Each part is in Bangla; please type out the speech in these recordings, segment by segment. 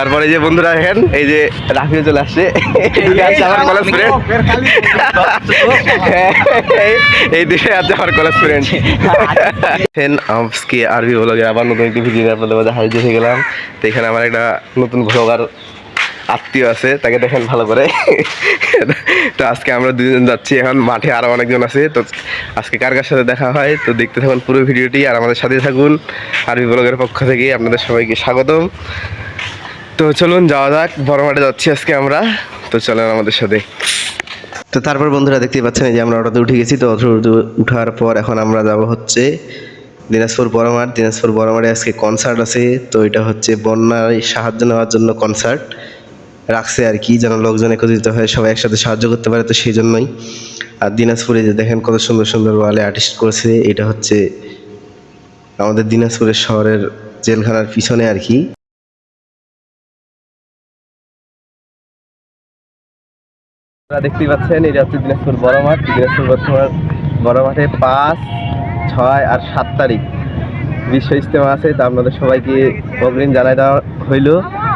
তারপরে যে বন্ধুরা দেখেন, এই যে রাফিও চলে আসছে। আমার কলেজ ফ্রেন্ড এই দেশে আছে আমার কলেজ ফ্রেন্ড ফেন আজকে আরবি ব্লগের আবার নতুন একটি ভিডিও আপনাদের মধ্যে হাজির হয়ে গেলাম। তো এখানে আমার একটা নতুন ব্লগার আত্মীয় আছে, তাকে দেখেন ভালো করে। তো আজকে আমরা দুজন যাচ্ছি, এখন মাঠে আরও অনেকজন আছে। তো আজকে কার কার সাথে দেখা হয়, তো দেখতে থাকুন পুরো ভিডিওটি আর আমাদের সাথে থাকুন। আরবি ব্লগের পক্ষ থেকে আপনাদের সবাইকে স্বাগতম। তো চলুন যাওয়া যাক, বড় মাঠে যাচ্ছি আজকে আমরা। তো চলেন আমাদের সাথে। তো তারপর বন্ধুরা দেখতেই পাচ্ছেন যে আমরা অটোতে উঠে গেছি, তো অটো উঠার পর এখন আমরা যাব হচ্ছে দিনাজপুর বড়মাঠ দিনাজপুর বড়মাঠে আজকে কনসার্ট আছে, তো এটা হচ্ছে বন্যায় সাহায্য নেওয়ার জন্য কনসার্ট রাখছে আর কি, যেন লোকজন একত্রিত হয়ে সবাই একসাথে সাহায্য করতে পারে, তো সেই জন্যই। আর দিনাজপুরে যে দেখেন কত সুন্দর সুন্দর ওয়ালে আর্টিস্ট করেছে, এটা হচ্ছে আমাদের দিনাজপুরের শহরের জেলখানার পিছনে আর কি। আপনারা দেখতেই পাচ্ছেন এটা হচ্ছে দিনাজপুর বড় মাঠ দিনাজপুর বর্তমান বড় মাঠে পাঁচ, ছয় আর সাত তারিখ। বিশ্ব ইজতেমা আছে, তা আপনাদের সবাইকে অগ্রিম জানাই দেওয়া হইল।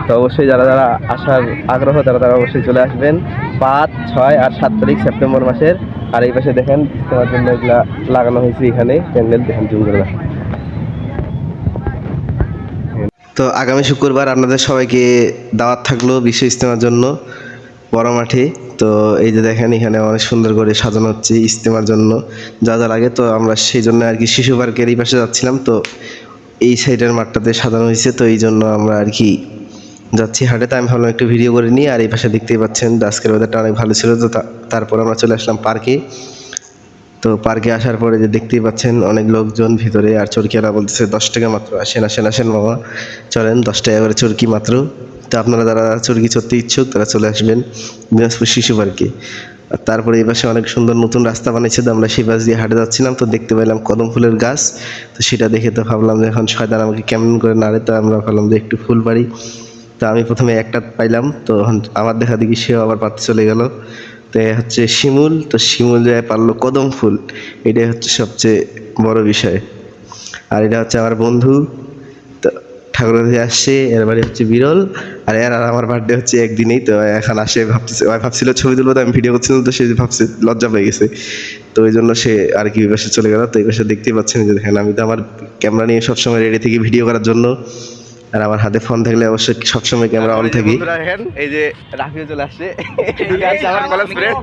তো অবশ্যই যারা যারা আসার আগ্রহ, তারা তারা অবশ্যই চলে আসবেন। পাঁচ, ছয় আর সাত তারিখ সেপ্টেম্বর মাসের। আর এই পাশে দেখেন, ইজতেমার জন্য এগুলা লাগানো হয়েছে এখানে। প্যান্ডেল দেখেন, জুম করে। তো আগামী শুক্রবার আপনাদের সবাইকে দাওয়াত থাকল বিশ্ব ইজতেমার জন্য বড় মাঠে তো এই যে দেখেন, এখানে অনেক সুন্দর করে সাজানো হচ্ছে ইজতেমার জন্য। যা যা লাগে, তো আমরা সেই জন্য আর কি শিশু পার্কের এই পাশে যাচ্ছিলাম। তো এই সাইডের মাঠটাতে সাজানো হয়েছে, তো এই জন্য আমরা আর কি যাচ্ছি হাটে। তো আমি ভাবলাম একটু ভিডিও করে নিই, আর এই পাশে দেখতেই পাচ্ছেন আজকের ওয়েদারটা অনেক ভালো ছিল। তো তা- তারপর আমরা চলে আসলাম পার্কে। তো পার্কে আসার পরে যে দেখতেই পাচ্ছেন, অনেক লোকজন ভিতরে, আর চরকিয়ারা বলতেছে, দশ টাকা মাত্র, আসেন আসেন আসেন মামা, চলেন, দশ টাকা করে চরকি মাত্র। তো আপনারা যারা চরকি চড়তে ইচ্ছুক, তারা চলে আসবেন দিনাজপুর শিশু পার্কে। তারপরে এই পাশে অনেক সুন্দর নতুন রাস্তা বানিয়েছে, তো আমরা সেই পাশ দিয়ে হাঁটে যাচ্ছিলাম, তো দেখতে পেলাম কদম ফুলের গাছ। তো সেটা দেখে তো ভাবলাম যে এখন শয়তান আমাকে কেমন করে নাড়ে, তো আমরা ভাবলাম যে একটু ফুল বাড়ি। তো আমি প্রথমে একটা পাইলাম, তো আমার দেখা দেখি সেও আবার পাতে চলে গেল। তো হচ্ছে শিমুল, তো শিমুল যায় পারল কদম ফুল, এটাই হচ্ছে সবচেয়ে বড় বিষয়। আর এটা হচ্ছে আমার বন্ধু ঠাকুর থেকে আসছে, এর বাড়ি হচ্ছে বিরল, আর এর আর আমার বার্থডে হচ্ছে একদিনেই, তো এখন আসে ভাবতেছে ভাবছিল ছবি তুলবো, তো আমি ভিডিও করছিলাম, তো সে ভাবছে লজ্জা পেয়ে গেছে। তো ওই জন্য সে আর কি পাশে চলে গেল, তো এই পাশে দেখতেই পাচ্ছেন যে, দেখেন আমি তো আমার ক্যামেরা নিয়ে সবসময় রেডি থেকে ভিডিও করার জন্য আর আমার হাতে ফোন থাকলে অবশ্যই সবসময় ক্যামেরা অন থাকি। এই যে রাফিও চলে আসছে। আমার কলেজ ফ্রেন্ড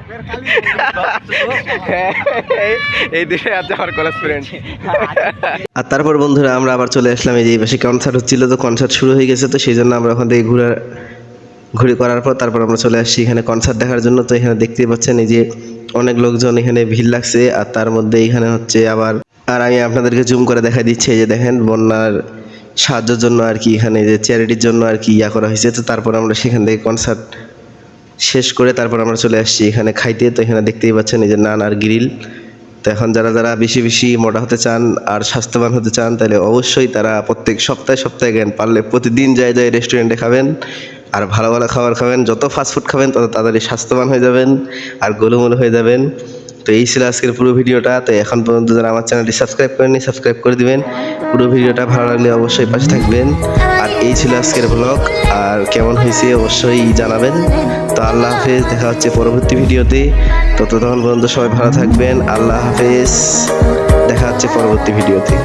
এই দেশে আছে আমার কলেজ ফ্রেন্ড আর তারপর বন্ধুরা আমরা আবার চলে আসলাম এই যে পাশে কনসার্ট হচ্ছিল তো কনসার্ট শুরু হয়ে গেছে তো সেই জন্য আমরা ওখান থেকে ঘুরে ঘুরে করার পর তারপর আমরা চলে আসছি এখানে কনসার্ট দেখার জন্য। তো এখানে দেখতেই পাচ্ছেন এই যে অনেক লোকজন এখানে ভিড় লাগছে আর তার মধ্যে এখানে হচ্ছে আবার আর আমি আপনাদেরকে জুম করে দেখা দিচ্ছি এই যে দেখেন বন্যার সাহায্যের জন্য আর কি, এখানে যে চ্যারিটির জন্য আর কি ইয়া করা হয়েছে। তো তারপর আমরা সেখান থেকে কনসার্ট শেষ করে তারপর আমরা চলে আসছি এখানে খাইতে। তো এখানে দেখতেই পাচ্ছেন এই যে নান আর গ্রিল তো এখন যারা যারা বেশি বেশি মোটা হতে চান আর স্বাস্থ্যবান হতে চান, তাহলে অবশ্যই তারা প্রত্যেক সপ্তাহে সপ্তাহে গেন পারলে প্রতিদিন যায় যায় রেস্টুরেন্টে খাবেন। আর ভালো ভালো খাবার খাবেন। যত ফাস্টফুড খাবেন, তত তাড়াতাড়ি স্বাস্থ্যবান হয়ে যাবেন আর গোলুমোলু হয়ে যাবেন। তো এই ছিল আজকের পুরো ভিডিওটা। তো এখন পর্যন্ত যারা আমার চ্যানেলটি সাবস্ক্রাইব করেনি সাবস্ক্রাইব করে দিবেন। পুরো ভিডিওটা ভালো লাগলে অবশ্যই পাশে থাকবেন। আর এই ছিল আজকের ব্লগ আর কেমন হয়েছে অবশ্যই জানাবেন। তো আল্লাহ হাফেজ, দেখা হচ্ছে পরবর্তী ভিডিওতে। তো ততক্ষণ পর্যন্ত সবাই ভালো থাকবেন। আল্লাহ হাফেজ, দেখা হচ্ছে পরবর্তী ভিডিওতে।